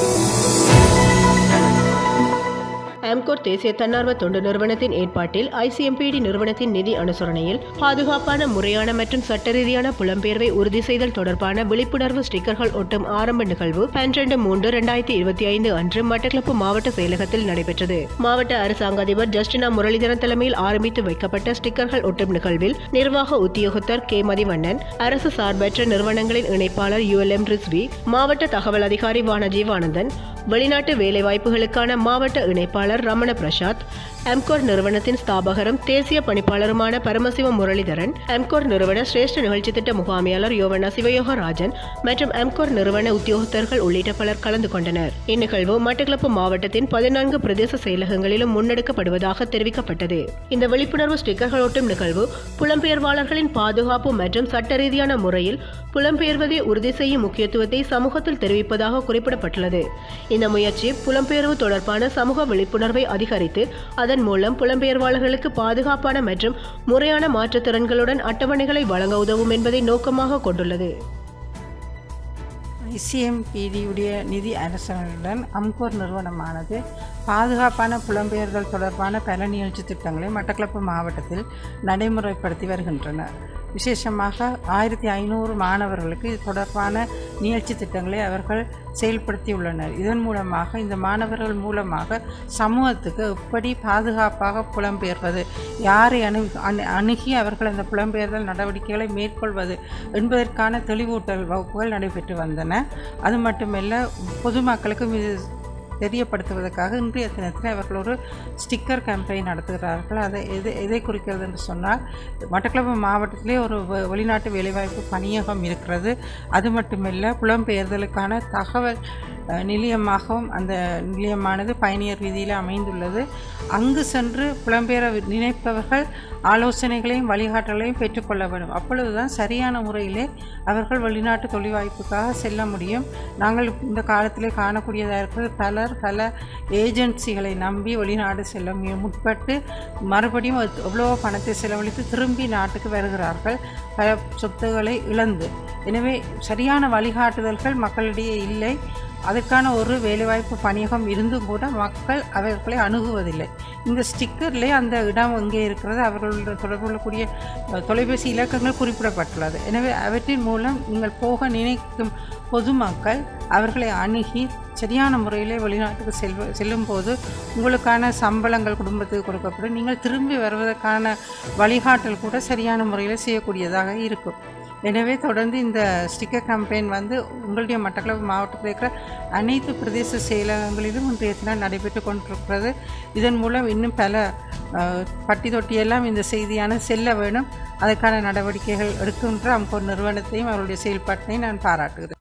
Thank you. ஆம்கோர் தேசிய தன்னார்வ தொண்டு நிறுவனத்தின் ஏற்பாட்டில் ஐசிஎம்பிடி நிறுவனத்தின் நிதி அனுசரணையில் பாதுகாப்பான முறையான மற்றும் சட்டரீதியான புலம்பெயர்வை உறுதி செய்தல் தொடர்பான விழிப்புணர்வு ஸ்டிக்கர்கள் ஒட்டும் ஆரம்ப நிகழ்வு பன்னிரண்டு மூன்று இரண்டாயிரத்தி இருபத்தி ஐந்து அன்று மட்டக்களப்பு மாவட்ட செயலகத்தில் நடைபெற்றது. மாவட்ட அரசாங்க அதிபர் ஜஸ்டினா முரளிதரன் தலைமையில் ஆரம்பித்து வைக்கப்பட்ட ஸ்டிக்கர்கள் ஒட்டும் நிகழ்வில் நிர்வாக உத்தியோகத்தர் கே. மதிவண்ணன் அரசு சார்பற்ற நிறுவனங்களின் இணைப்பாளர் யுஎல்எம் ரிஸ்வி மாவட்ட தகவல் அதிகாரி வானஜீவானந்தன் வெளிநாட்டு வேலைவாய்ப்புகளுக்கான மாவட்ட இணைப்பாளர் ரமண பிரசாத் எம்கோர் நிறுவனத்தின் ஸ்தாபகரும் தேசிய பணிப்பாளருமான பரமசிவ முரளிதரன் எம்கோர் நிறுவன சிரேஷ்ட நிகழ்ச்சி திட்ட முகாமியாளர் யோவனா சிவயோகராஜன் மற்றும் எம்கோர் நிறுவன உத்தியோகத்தர்கள் உள்ளிட்ட பலர் கலந்து கொண்டனர். இந்நிகழ்வு மட்டக்களப்பு மாவட்டத்தின் பதினான்கு பிரதேச செயலகங்களிலும் முன்னெடுக்கப்படுவதாக தெரிவிக்கப்பட்டது. இந்த விழிப்புணர்வு ஸ்டிக்கர்கள் ஒட்டும் நிகழ்வு புலம்பெயர்வாளர்களின் பாதுகாப்பு மற்றும் சட்ட ரீதியான முறையில் புலம்பெயர்வதை உறுதி செய்யும் முக்கியத்துவத்தை சமூகத்தில் தெரிவிப்பதாக குறிப்பிடப்பட்டுள்ளது. இந்த முயற்சி புலம்பெயர்வு தொடர்பான சமூக விழிப்புணர்வு அதிகரித்து அதன் மூலம் புலம்பெயர்வாளர்களுக்கு பாதுகாப்பான மற்றும் முறையான மாற்றுத்திறன்களுடன் அட்டவணைகளை வழங்க உதவும் என்பதை நோக்கமாக கொண்டுள்ளது. ஐசிஎம்பிடியுடைய நிதி அரசனுடன் அம்கோர் நிறுவனமானது பாதுகாப்பான புலம்பெயர்தல் தொடர்பான பல நிகழ்ச்சி திட்டங்களை மட்டக்களப்பு மாவட்டத்தில் நடைமுறைப்படுத்தி வருகின்றன விசேஷமாக ஆயிரத்தி ஐநூறு மாணவர்களுக்கு இது தொடர்பான நிகழ்ச்சி திட்டங்களை அவர்கள் செயல்படுத்தியுள்ளனர். இதன் மூலமாக இந்த மாணவர்கள் மூலமாக சமூகத்துக்கு எப்படி பாதுகாப்பாக புலம்பெயர்வது யாரை அணு அணு அணுகி அவர்கள் அந்த புலம்பெயர்தல் நடவடிக்கைகளை மேற்கொள்வது என்பதற்கான தெளிவூட்டல் வகுப்புகள் நடைபெற்று வந்தன. அது மட்டுமல்ல பொதுமக்களுக்கும் இது தெரியப்படுத்துவதற்காக இன்றைய தினத்தில் அவர்கள் ஒரு ஸ்டிக்கர் கேம்பெயின் நடத்துகிறார்கள். அதை எது எதை குறிக்கிறது என்று சொன்னால் மட்டக்களப்பு மாவட்டத்திலே ஒரு வெளிநாட்டு வேலைவாய்ப்பு பணியகம் இருக்கிறது. அது மட்டுமல்ல புலம்பெயர்தலுக்கான தகவல் நிலையமாகவும் அந்த நிலையமானது பயணியர் ரீதியில் அமைந்துள்ளது. அங்கு சென்று புலம்பெயர நினைப்பவர்கள் ஆலோசனைகளையும் வழிகாட்டலையும் பெற்றுக்கொள்ள வேண்டும். அப்பொழுதுதான் சரியான முறையிலே அவர்கள் வெளிநாட்டு தொழில் வாய்ப்புக்காக செல்ல முடியும். நாங்கள் இந்த காலத்திலே காணக்கூடியதாக இருக்கிறது பலர் பல ஏஜென்சிகளை நம்பி வெளிநாடு செல்ல முற்பட்டு மறுபடியும் எவ்வளவோ எவ்வளோ பணத்தை செலவழித்து திரும்பி நாட்டுக்கு வருகிறார்கள். பல சொத்துக்களை இழந்து. எனவே சரியான வழிகாட்டுதல்கள் மக்களிடையே இல்லை. அதற்கான ஒரு வேலைவாய்ப்பு பணியகம் இருந்தும் கூட மக்கள் அவர்களை அணுகுவதில்லை. இந்த ஸ்டிக்கர்லேயே அந்த இடம் எங்கே இருக்கிறது அவர்களுடைய தொடர்பு கொள்ளக்கூடிய தொலைபேசி இலக்கங்கள் குறிப்பிடப்பட்டுள்ளது. எனவே அவற்றின் மூலம் நீங்கள் போக நினைக்கும் பொதுமக்கள் அவர்களை அணுகி சரியான முறையிலே வெளிநாட்டுக்கு செல்வ செல்லும்போது உங்களுக்கான சம்பளங்கள் குடும்பத்துக்கு கொடுக்கப்படும். நீங்கள் திரும்பி வருவதற்கான வழிகாட்டல் கூட சரியான முறையில் செய்யக்கூடியதாக இருக்கும். எனவே தொடர்ந்து இந்த ஸ்டிக்கர் கேம்பெயின் வந்து உங்களுடைய மட்டக்களப்பு மாவட்டத்தில் இருக்கிற அனைத்து பிரதேச செயலகங்களிலும் இன்றைய தினம் நடைபெற்று கொண்டிருக்கிறது. இதன் மூலம் இன்னும் பல பட்டி தொட்டியெல்லாம் இந்த செய்தியான செல்ல வேணும். அதற்கான நடவடிக்கைகள் எடுக்கின்ற அம்கோர் நிறுவனத்தையும் அவருடைய செயல்பாட்டையும் நான் பாராட்டுகிறேன்.